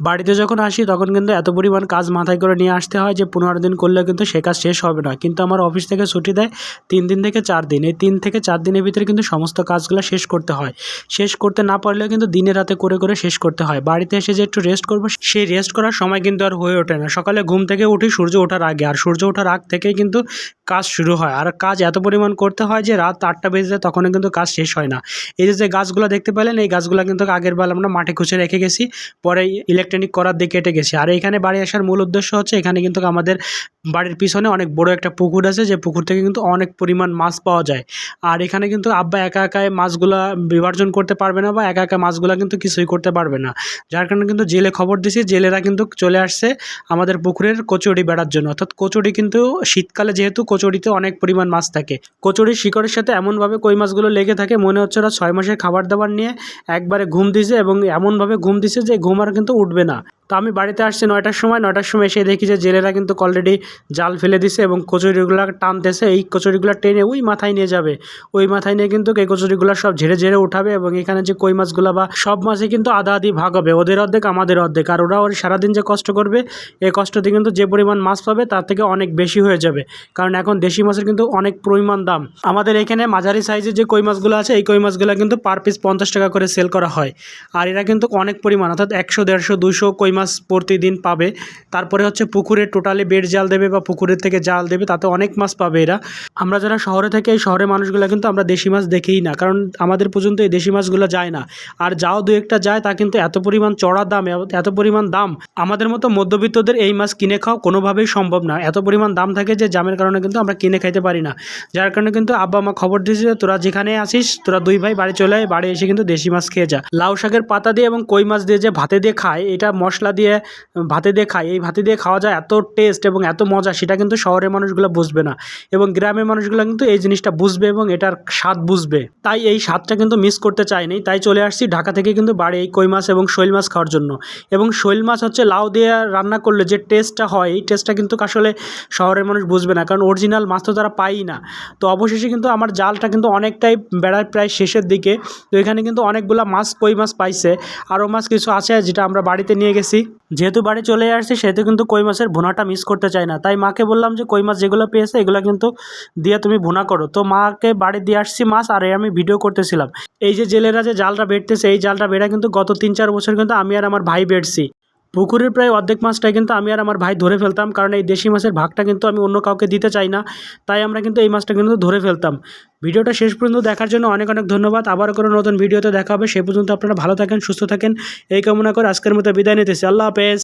বাড়িতে যখন আসি, তখন কিন্তু এত পরিমাণ কাজ মাথায় করে নিয়ে আসতে হয় যে পনেরো দিন করলে কিন্তু সে কাজ শেষ হবে না। কিন্তু আমার অফিস থেকে ছুটি দেয় তিন দিন থেকে চার দিন। এই তিন থেকে চার দিনের ভিতরে কিন্তু সমস্ত কাজগুলো শেষ করতে হয়। শেষ করতে না পারলেও কিন্তু দিনে রাতে করে করে শেষ করতে হয়। বাড়িতে এসে যে একটু রেস্ট করব, সেই রেস্ট করার সময় কিন্তু আর হয়ে ওঠে না। সকালে ঘুম থেকে উঠি, সূর্য ওঠার আগে। আর সূর্য ওঠার আগ থেকেই কিন্তু কাজ শুরু হয়। আর কাজ এত পরিমাণ করতে হয় যে রাত আটটা বেজে যায়, তখনও কিন্তু কাজ শেষ হয় না। এই যে গাছগুলো দেখতে পেলেন, এই গাছগুলো কিন্তু আগের বেলা আমরা মাঠে খুঁজে রেখে গেছি। পরে ইলেকট্রনিক করার দিয়ে কেটে গেছি। আর এখানে বাড়ি আসার মূল উদ্দেশ্য হচ্ছে, এখানে কিন্তু আমাদের বাড়ির পিছনে অনেক বড় একটা পুকুর আছে, যে পুকুর থেকে কিন্তু অনেক পরিমাণ মাছ পাওয়া যায়। আর এখানে কিন্তু আব্বা একা একাই মাছগুলা বিভার্জন করতে পারবে না বা একা একা মাছগুলা কিন্তু কিছুই করতে পারবে না। যার কারণে কিন্তু জেলে খবর দিছি, জেলেরা কিন্তু চলে আসছে আমাদের পুকুরের কচুরি বেড়ার জন্য। অর্থাৎ কচুরি কিন্তু শীতকালে যেহেতু কচুরিতে অনেক পরিমাণ মাছ থাকে। কচুরির শিকড়ের সাথে এমনভাবে কই মাছগুলো লেগে থাকে, মনে হচ্ছে ওরা ছয় মাসের খাবার দাবার নিয়ে একবারে ঘুম দিছে এবং এমনভাবে ঘুম দিছে যে ঘুম আর কিন্তু উঠবে না। তো আমি বাড়িতে আসছি নয়টার সময় নয়টার সময় এসে দেখি যে জেলেরা কিন্তু অলরেডি জাল ফেলে দিছে এবং কচুরিগুলো টানতেছে। এই কচুরিগুলো টেনে ওই মাথায় নিয়ে যাবে। ওই মাথায় নিয়ে কিন্তু এই কচুরিগুলো সব ঝেড়ে ঝেড়ে উঠাবে এবং এখানে যে কই মাছগুলো বা সব মাছই কিন্তু আধা আধি ভাগ হবে, ওদের অর্ধেক, আমাদের অর্ধেক। আর ওরা ওর সারাদিন যে কষ্ট করবে, এই কষ্টতে কিন্তু যে পরিমাণ মাছ পাবে তার থেকে অনেক বেশি হয়ে যাবে। কারণ এখন দেশি মাছের কিন্তু অনেক পরিমাণ দাম। আমাদের এখানে মাঝারি সাইজের যে কই মাছগুলো আছে, এই কই মাছগুলো কিন্তু পার পিস পঞ্চাশ টাকা করে সেল করা হয়। আর এরা কিন্তু অনেক পরিমাণ, অর্থাৎ একশো, দেড়শো দুশো কই মাছ প্রতিদিন পাবে। তারপরে হচ্ছে পুকুরে টোটালি বেড জাল দেবে বা পুকুরের থেকে জাল দেবে, তাতে অনেক মাছ পাবে এরা। আমরা যারা শহরে থেকে, এই শহরের মানুষগুলো কিন্তু আমরা দেশি মাছ দেখেই না, কারণ আমাদের পর্যন্ত এই দেশি মাছগুলো যায় না। আর যাও দু একটা যায়, তা কিন্তু এত পরিমাণ চড়া দাম, এত পরিমাণ দাম। আমাদের মতো মধ্যবিত্তদের এই মাছ কিনে খাওয়া কোনোভাবেই সম্ভব না। এত পরিমাণ দাম থাকে যে জামের কারণে কিন্তু আমরা কিনে খাইতে পারি না। যার কারণে কিন্তু আব্বা মা খবর দিয়েছে যে তোরা যেখানে আসিস তোরা দুই ভাই বাড়ি চলে আয়, বাড়ি এসে কিন্তু দেশি মাছ খেয়ে যা। লাউ শাকের পাতা দিয়ে এবং কই মাছ দিয়ে যে ভাতে দিয়ে খায়, এটা মশলা দিয়ে ভাতে দিয়ে খায়। এই ভাতে দিয়ে খাওয়া যায় এত টেস্ট এবং এত মজা, সেটা কিন্তু শহরের মানুষগুলো বুঝবে না। এবং গ্রামের মানুষগুলো কিন্তু এই জিনিসটা বুঝবে এবং এটার স্বাদ বুঝবে। তাই এই স্বাদটা কিন্তু মিস করতে চাইনি তাই চলে আসছি ঢাকা থেকে কিন্তু বাড়ি এই কই মাছ এবং শৈল মাছ খাওয়ার জন্য। এবং শৈল মাছ হচ্ছে লাউ দিয়ে রান্না করলে যে টেস্টটা হয়, এই টেস্টটা কিন্তু আসলে শহরের মানুষ বুঝবে না। কারণ অরিজিনাল মাছ তো তারা পায়ই না। তো অবশেষে কিন্তু আমার জালটা কিন্তু অনেকটাই বেড়ার প্রায় শেষের দিকে। তো এখানে কিন্তু অনেকগুলো মাছ, কই মাছ পাইছে। আরও মাছ কিছু আছে যেটা আমরা বাড়িতে নিয়ে গেছি। যেহেতু বাড়ি চলে আসছি, সেহেতু কিন্তু কই মাছের ভুনাটা মিস করতে চাই না। তাই মাকে বললাম যে, কই মাছ যেগুলো পেয়েছে, এগুলো কিন্তু দিয়ে তুমি ভুনা করো। তো মাকে বাড়ি দিয়ে আসছি মাছ, আর আমি ভিডিও করতেছিলাম। এই যে জেলেরা যে জালটা বেড়তেছে এই জালটা বেড়া কিন্তু গত তিন চার বছর কিন্তু আমি আর আমার ভাই বেড়ছি পুকুরের প্রায় অর্ধেক মাছটাই কিন্তু আমি আর আমার ভাই ধরে ফেলতাম, কারণ এই দেশি মাছের ভাগটা কিন্তু আমি অন্য কাউকে দিতে চাই না, তাই আমরা কিন্তু এই মাছটা কিন্তু ধরে ফেলতাম। ভিডিওটা শেষ পর্যন্ত দেখার জন্য অনেক অনেক ধন্যবাদ আবার কোনো নতুন ভিডিওতে দেখা হবে, সে পর্যন্ত আপনারা ভালো থাকেন, সুস্থ থাকেন, এই কামনা করে আজকের মতো বিদায় নিতেছি, আল্লাহ হাফেজ।